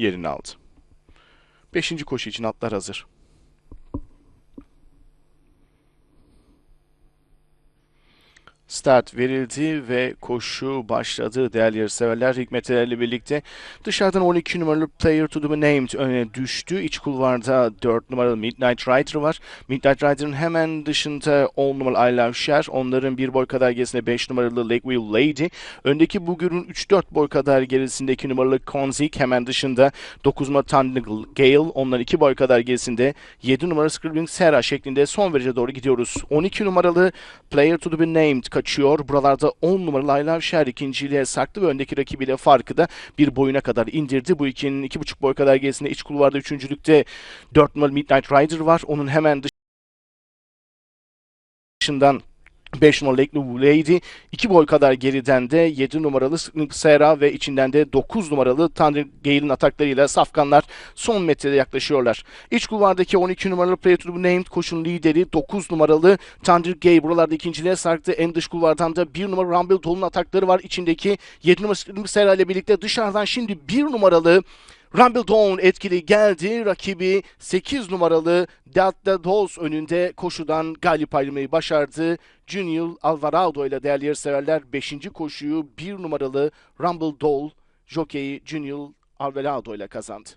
yerini aldı. Beşinci koşu için atlar hazır. Start verildi ve koşu başladı değerli yarışseverler. Hikmet ile birlikte dışarıdan 12 numaralı Player to be Named öne düştü. İç kulvarda 4 numaralı Midnight Rider var. Midnight Rider'ın hemen dışında 10 numaralı I Love Cher. Onların bir boy kadar gerisinde 5 numaralı Lakeville Lady. Öndeki Bugür'ün 3-4 boy kadar gerisinde 2 numaralı Konzik. Hemen dışında 9 numaralı Tangle Gale. Onların 2 boy kadar gerisinde 7 numaralı Scribbling Sarah şeklinde son verece doğru gidiyoruz. 12 numaralı Player to be Named kaçıyor. Buralarda 10 numaralı Aylar Şer ikinciliğe sarktı ve öndeki rakibiyle farkı da bir boyuna kadar indirdi. Bu ikinin 2,5 boy kadar gerisinde iç kulvarda üçüncülükte 4 numaralı Midnight Rider var. Onun hemen dışından 5 numaralı Lady, 2 boy kadar geriden de 7 numaralı Sera ve içinden de 9 numaralı Thunder Gale'in ataklarıyla safkanlar son metrede yaklaşıyorlar. İç kulvardaki 12 numaralı Player to be Named koşun lideri 9 numaralı Thunder Gale buralarda ikinciliğe sarktı. En dış kulvardan da 1 numaralı Rumble Doll'un atakları var. İçindeki 7 numaralı Sera ile birlikte dışarıdan şimdi 1 numaralı Rumble Dawn etkili geldi. Rakibi 8 numaralı Delta Dolls önünde koşudan galip ayrılmayı başardı. Junior Alvarado ile değerli yarışseverler 5. koşuyu 1 numaralı Rumble Doll jokeyi Junior Alvarado ile kazandı.